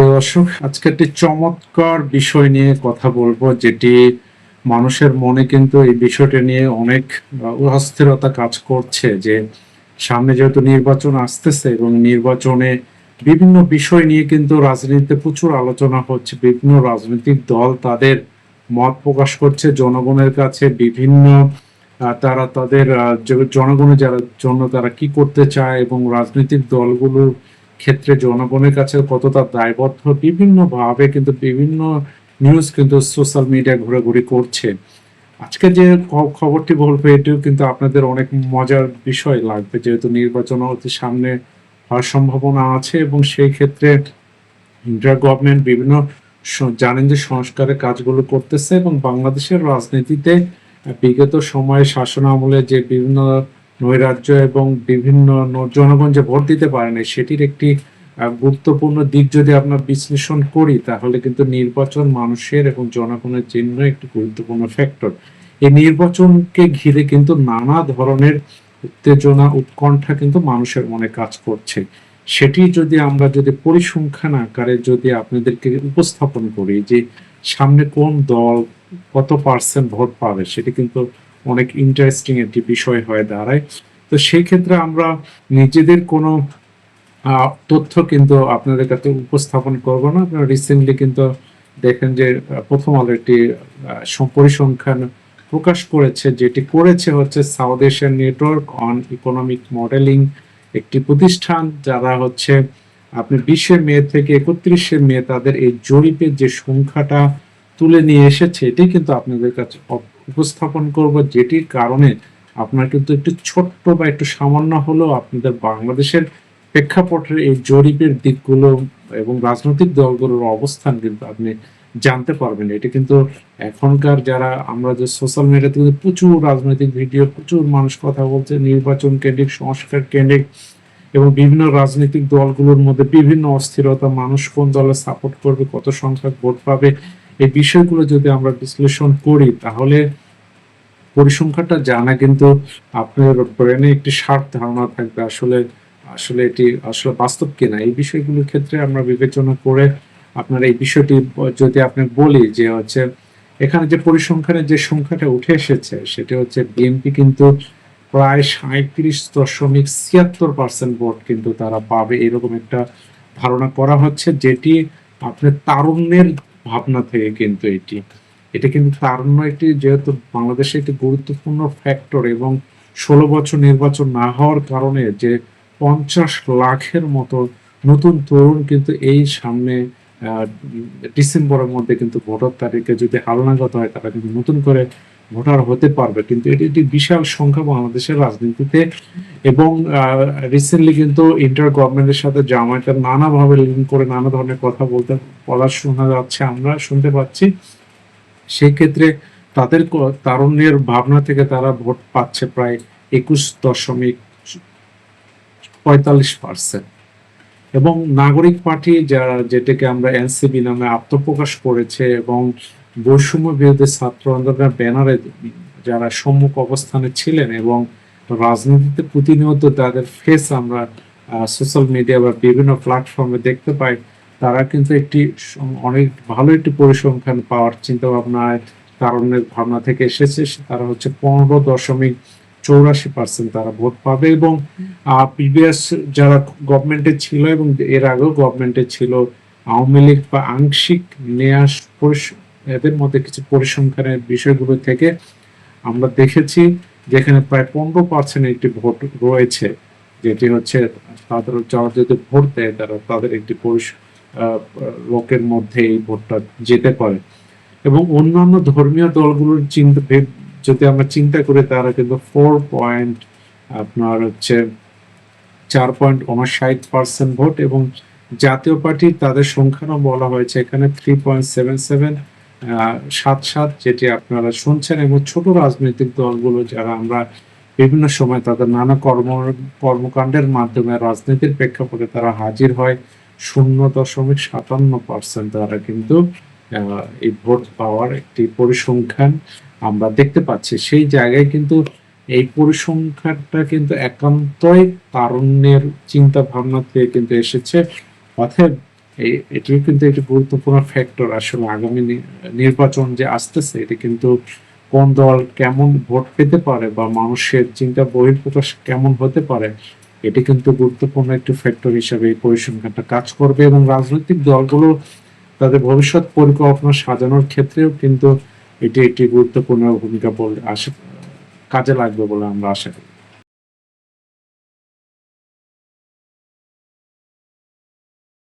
প্রিয় দর্শক, আজকে একটি চমৎকার বিষয় নিয়ে কথা বলব, যেটি মানুষের মনে কিন্তু এই বিষয়টা নিয়ে অনেক অস্থিরতা কাজ করছে যে সামনে যেহেতু নির্বাচন আসতেছে এবং নির্বাচনে বিভিন্ন বিষয় নিয়ে কিন্তু রাজনীতিতে প্রচুর আলোচনা হচ্ছে, বিভিন্ন রাজনৈতিক দল তাদের মত প্রকাশ করছে, জনগণের কাছে বিভিন্ন তারা তাদের জনগণের যারা জন্য তারা কি করতে চায় এবং রাজনৈতিক দলগুলোর ক্ষেত্রে জনগণের কাছে কতটা দায়বদ্ধ বিভিন্ন ভাবে কিন্তু বিভিন্ন নিউজ কিন্তু সোশ্যাল মিডিয়া ঘোরাঘুরি করছে। আজকে যে খবরটি বলব, এটিও কিন্তু আপনাদের অনেক মজার বিষয় লাগবে, যেহেতু নির্বাচন অতি সামনে হওয়ার সম্ভাবনা আছে এবং সেই ক্ষেত্রে ইন্ডিয়া গভর্নমেন্ট বিভিন্ন জানেন যে সংস্কারের কাজগুলো করতেছে এবং বাংলাদেশের রাজনীতিতে বিগত সময়ে শাসন আমলে যে বিভিন্ন নৈরাজ্য এবং বিভিন্ন জনগণ যে ভোট দিতে পারে না সেটির একটি গুরুত্বপূর্ণ দিক যদি আমরা বিশ্লেষণ করি, তাহলে কিন্তু নির্বাচন মানুষের এবং জনগণের জন্য একটি গুরুত্বপূর্ণ ফ্যাক্টর এই নির্বাচনকে ঘিরে কিন্তু নানা ধরনের উত্তেজনা, উৎকণ্ঠা কিন্তু মানুষের মনে কাজ করছে। সেটি যদি আমরা যদি পরিসংখ্যান আকারে যদি আপনাদেরকে উপস্থাপন করি যে সামনে কোন দল কত পার্সেন্ট ভোট পাবে, সেটি কিন্তু অনেক ইন্টারেস্টিং একটি বিষয় হয়ে দাঁড়ায়। তো সেই ক্ষেত্রে আমরা নিজেদের কোনো তথ্য কিন্তু আপনাদের কাছে উপস্থাপন করব না। আপনারা রিসেন্টলি কিন্তু দেখেন যে প্রথম আলো একটি পরিসংখ্যান প্রকাশ করেছে, যেটি করেছে হচ্ছে South Asian network on economic modelling একটি প্রতিষ্ঠান, যারা হচ্ছে আপনি বিশে মে থেকে একত্রিশে মে তাদের এই জরিপের যে সংখ্যাটা তুলে নিয়ে এসেছে, এটি কিন্তু আপনাদের কাছে উপস্থাপন করব যেটির কারণে আপনার কিন্তু একটু ছোট্ট বা একটু সামান্য হলেও আপনাদের বাংলাদেশের প্রেক্ষাপটের এই জরিপের দিকগুলো এবং রাজনৈতিক দলগুলোর অবস্থান কিন্তু আপনি জানতে পারবেন। এটা কিন্তু এখনকার যারা আমরা যে সোশ্যাল মিডিয়াতে কিন্তু প্রচুর রাজনৈতিক ভিডিও প্রচুর মানুষ কথা বলছে, নির্বাচন কেন্দ্রিক, সংস্কার কেন্দ্রিক এবং বিভিন্ন রাজনৈতিক দলগুলোর মধ্যে বিভিন্ন অস্থিরতা, মানুষ কোন দলে সাপোর্ট করবে, কত সংখ্যক ভোট পাবে এই বিষয়গুলো যদি আমরা বিশ্লেষণ করি, তাহলে পরিসংখ্যানটা জানা কিন্তু আপনার ব্রেনে একটি শার্প ধারণা থাকবে আসলে আসলে এটি আসলে বাস্তব কিনা। এই বিষয়গুলোর ক্ষেত্রে আমরা বিবেচনা করে আপনার এই বিষয়টি যদি আপনি বলি যে হচ্ছে, এখানে যে পরিসংখ্যানের যে সংখ্যাটা উঠে এসেছে, সেটা হচ্ছে বিএনপি কিন্তু প্রায় সাঁত্রিশ দশমিক ছিয়াত্তর পার্সেন্ট ভোট কিন্তু তারা পাবে। এরকম একটা ধারণা করা হচ্ছে, যেটি আপনার তারুণ্যের ভাবনা থেকে কিন্তু এটি। এটা কিন্তু অন্য একটি যেহেতু বাংলাদেশে একটি গুরুত্বপূর্ণ ফ্যাক্টর এবং ষোলো বছর নির্বাচন না হওয়ার কারণে যে পঞ্চাশ লাখের মতো নতুন তরুণ কিন্তু এই সামনে ডিসেম্বরের মধ্যে কিন্তু ভোটার তারিখে যদি হালনাগত হয়, তারা কিন্তু নতুন করে ভোটার হতে পারবে। কিন্তু এটি একটি বিশাল সংখ্যা বাংলাদেশের রাজনীতিতে এবং রিসেন্টলি কিন্তু ইন্টার গভর্নমেন্টের সাথে জামায়াতের নানাভাবে লিঙ্ক করে নানা ধরনের কথা বলতে বলা শোনা যাচ্ছে, আমরা শুনতে পাচ্ছি। সেই ক্ষেত্রে তাদের তারুণ্যের ভাবনা থেকে তারা ভোট পাচ্ছে প্রায় একুশ দশমিক পঁয়তাল্লিশ পার্সেন্ট এবং নাগরিক পার্টি যারা, যেটাকে আমরা এনসিবি নামে আত্মপ্রকাশ করেছে এবং বৈষম্য বিরোধী ছাত্র আন্দোলনের ব্যানারে যারা সম্মুখ অবস্থানে ছিলেন এবং রাজনীতিতে প্রতিনিয়ত তাদের ফেস আমরা সোশ্যাল মিডিয়া বা বিভিন্ন প্ল্যাটফর্মে দেখতে পাই, তারা কিন্তু একটি অনেক ভালো একটি পরিসংখ্যান পাওয়ার চিন্তা ভাবনায় তারুণ্যের ভাবনা থেকে এসেছে। তারা হচ্ছে পনেরো দশমিক চৌরাশি পার্সেন্ট তারা ভোট পাবে এবং প্রিভিয়াস যারা গভর্নমেন্টে ছিল এবং এর আগেও গভর্নমেন্টে ছিল, আওয়ামী লীগ বা আংশিক পরিস- এদের মধ্যে কিছু পরিসংখ্যানের বিষয়গুলো থেকে আমরা দেখেছি যেখানে প্রায় পনেরো পার্সেন্ট একটি ভোট রয়েছে, যেটি হচ্ছে তাদের যারা যদি ভোট দেয় তারা তাদের একটি লোকের মধ্যে এই ভোটটা যেতে পারে। এবং অন্যান্য ধর্মীয় দলগুলোর চিন্তা যদি আমরা চিন্তা করি তারা কিন্তু ফোর পয়েন্ট আপনার হচ্ছে চার পয়েন্ট উনষাট পার্সেন্ট ভোট এবং জাতীয় পার্টি তাদের সংখ্যানও বলা হয়েছে এখানে থ্রি পয়েন্ট সেভেন সেভেন সাত সাত যেটি আপনারা শুনছেন এবং ছোট রাজনৈতিক দলগুলো যারা আমরা বিভিন্ন সময় তাদের নানা কর্ম, কর্মকাণ্ডের মাধ্যমে রাজনীতির প্রেক্ষাপটে তারা হাজির হয়, শূন্য দশমিক সাতান্ন পার্সেন্ট তারা কিন্তু এই ভোট পাওয়ার একটি পরিসংখ্যান আমরা দেখতে পাচ্ছি। সেই জায়গায় কিন্তু এই পরিসংখ্যানটা কিন্তু একান্তই তারুণ্যের চিন্তা ভাবনা থেকে কিন্তু এসেছে। অতএব এই এটিও কিন্তু একটি গুরুত্বপূর্ণ ফ্যাক্টর আসলে আগামী নির্বাচন যে আসতেছে, এটি কিন্তু কোন দল কেমন ভোট পেতে পারে বা মানুষের চিন্তা বহির্প্রকাশ কেমন হতে পারে, এটি কিন্তু গুরুত্বপূর্ণ একটি ফ্যাক্টর হিসেবে এই পরিসংখ্যানটা কাজ করবে এবং রাজনৈতিক দলগুলো তাদের ভবিষ্যৎ পরিকল্পনা সাজানোর ক্ষেত্রেও কিন্তু এটি একটি গুরুত্বপূর্ণ ভূমিকা বলে, আশা, কাজে লাগবে বলে আমরা আশা করি।